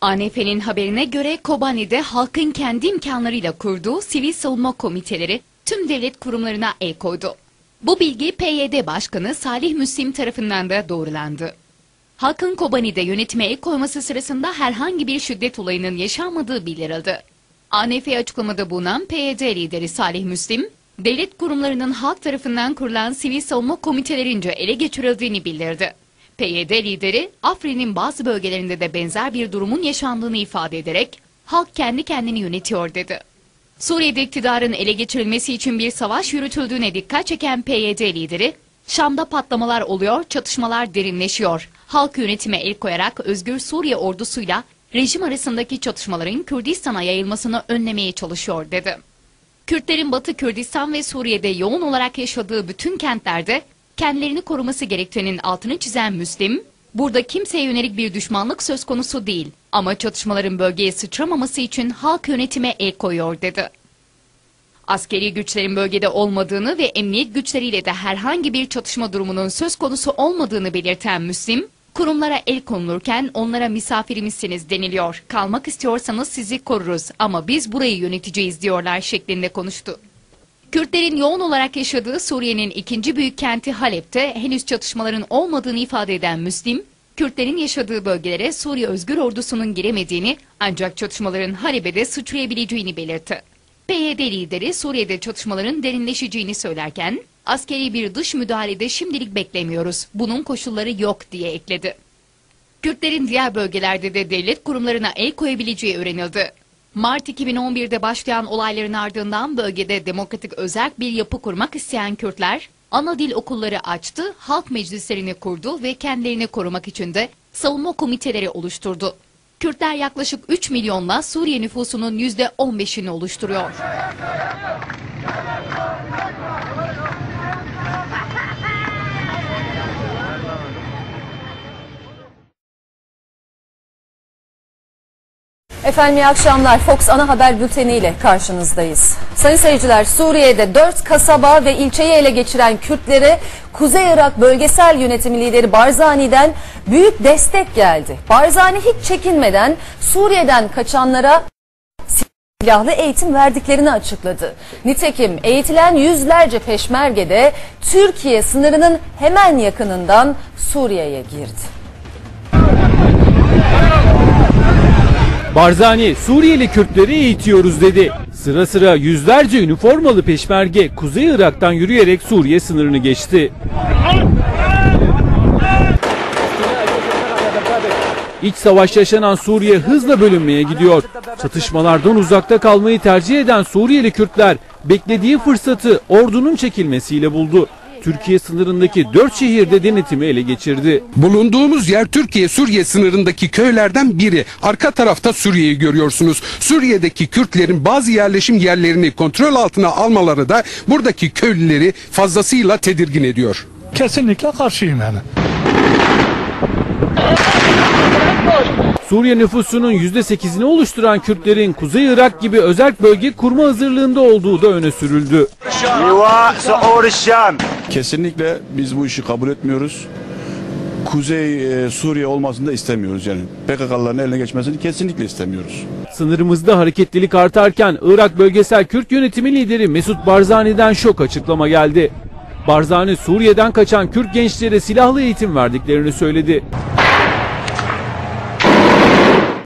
ANF'nin haberine göre Kobani'de halkın kendi imkanlarıyla kurduğu sivil savunma komiteleri tüm devlet kurumlarına el koydu. Bu bilgi PYD Başkanı Salih Müslim tarafından da doğrulandı. Halkın Kobani'de yönetime el koyması sırasında herhangi bir şiddet olayının yaşanmadığı bildirildi. ANF açıklamada bulunan PYD lideri Salih Müslim, devlet kurumlarının halk tarafından kurulan sivil savunma komitelerince ele geçirildiğini bildirdi. PYD lideri Afrin'in bazı bölgelerinde de benzer bir durumun yaşandığını ifade ederek halk kendi kendini yönetiyor dedi. Suriye'de iktidarın ele geçirilmesi için bir savaş yürütüldüğüne dikkat çeken PYD lideri, Şam'da patlamalar oluyor, çatışmalar derinleşiyor. Halk yönetime el koyarak Özgür Suriye ordusuyla rejim arasındaki çatışmaların Kürdistan'a yayılmasını önlemeye çalışıyor dedi. Kürtlerin Batı Kürdistan ve Suriye'de yoğun olarak yaşadığı bütün kentlerde kendilerini koruması gerektiğinin altını çizen Müslim, burada kimseye yönelik bir düşmanlık söz konusu değil ama çatışmaların bölgeye sıçramaması için halk yönetime el koyuyor dedi. Askeri güçlerin bölgede olmadığını ve emniyet güçleriyle de herhangi bir çatışma durumunun söz konusu olmadığını belirten Müslim, kurumlara el konulurken onlara misafirimizsiniz deniliyor. Kalmak istiyorsanız sizi koruruz ama biz burayı yöneteceğiz diyorlar şeklinde konuştu. Kürtlerin yoğun olarak yaşadığı Suriye'nin ikinci büyük kenti Halep'te henüz çatışmaların olmadığını ifade eden Müslim, Kürtlerin yaşadığı bölgelere Suriye Özgür Ordusu'nun giremediğini ancak çatışmaların Halep'e de sıçrayabileceğini belirtti. PYD lideri Suriye'de çatışmaların derinleşeceğini söylerken, askeri bir dış müdahalede şimdilik beklemiyoruz, bunun koşulları yok diye ekledi. Kürtlerin diğer bölgelerde de devlet kurumlarına el koyabileceği öğrenildi. Mart 2011'de başlayan olayların ardından bölgede demokratik özerk bir yapı kurmak isteyen Kürtler, ana dil okulları açtı, halk meclislerini kurdu ve kendilerini korumak için de savunma komiteleri oluşturdu. Kürtler yaklaşık 3 milyonla Suriye nüfusunun %15'ini oluşturuyor. Efendim iyi akşamlar. Fox Ana Haber Bülteni ile karşınızdayız. Sayın seyirciler Suriye'de 4 kasaba ve ilçeyi ele geçiren Kürtlere Kuzey Irak Bölgesel Yönetimi Lideri Barzani'den büyük destek geldi. Barzani hiç çekinmeden Suriye'den kaçanlara silahlı eğitim verdiklerini açıkladı. Nitekim eğitilen yüzlerce peşmerge de Türkiye sınırının hemen yakınından Suriye'ye girdi. Barzani Suriyeli Kürtleri eğitiyoruz dedi. Sıra sıra yüzlerce üniformalı peşmerge Kuzey Irak'tan yürüyerek Suriye sınırını geçti. İç savaş yaşanan Suriye hızla bölünmeye gidiyor. Çatışmalardan uzakta kalmayı tercih eden Suriyeli Kürtler beklediği fırsatı ordunun çekilmesiyle buldu. Türkiye sınırındaki 4 şehirde denetimi ele geçirdi. Bulunduğumuz yer Türkiye-Suriye sınırındaki köylerden biri. Arka tarafta Suriye'yi görüyorsunuz. Suriye'deki Kürtlerin bazı yerleşim yerlerini kontrol altına almaları da buradaki köylüleri fazlasıyla tedirgin ediyor. Kesinlikle karşıyım yani. Suriye nüfusunun %8'ini oluşturan Kürtlerin Kuzey Irak gibi özel bölge kurma hazırlığında olduğu da öne sürüldü. Kesinlikle biz bu işi kabul etmiyoruz. Kuzey e, Suriye olmasını da istemiyoruz yani. PKK'ların eline geçmesini kesinlikle istemiyoruz. Sınırımızda hareketlilik artarken Irak Bölgesel Kürt Yönetimi lideri Mesut Barzani'den şok açıklama geldi. Barzani Suriye'den kaçan Kürt gençlere silahlı eğitim verdiklerini söyledi.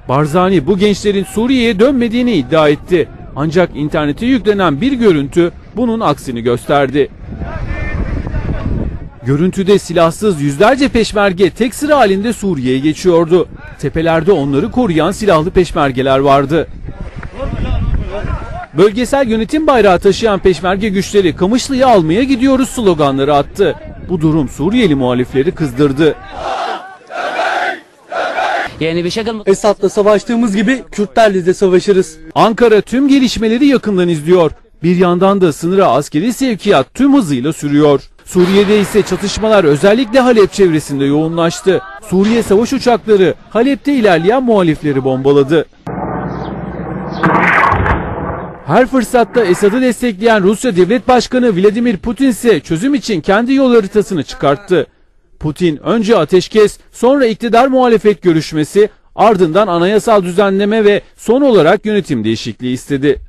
Barzani bu gençlerin Suriye'ye dönmediğini iddia etti. Ancak internete yüklenen bir görüntü bunun aksini gösterdi. Görüntüde silahsız yüzlerce peşmerge tek sıra halinde Suriye'ye geçiyordu. Tepelerde onları koruyan silahlı peşmergeler vardı. Bölgesel yönetim bayrağı taşıyan peşmerge güçleri Kamışlı'yı almaya gidiyoruz sloganları attı. Bu durum Suriyeli muhalifleri kızdırdı. Yani bir şekilde... Esad'la savaştığımız gibi Kürtlerle de savaşırız. Ankara tüm gelişmeleri yakından izliyor. Bir yandan da sınıra askeri sevkiyat tüm hızıyla sürüyor. Suriye'de ise çatışmalar özellikle Halep çevresinde yoğunlaştı. Suriye savaş uçakları Halep'te ilerleyen muhalifleri bombaladı. Her fırsatta Esad'ı destekleyen Rusya Devlet Başkanı Vladimir Putin ise çözüm için kendi yol haritasını çıkarttı. Putin önce ateşkes, sonra iktidar muhalefet görüşmesi, Ardından anayasal düzenleme ve son olarak yönetim değişikliği istedi.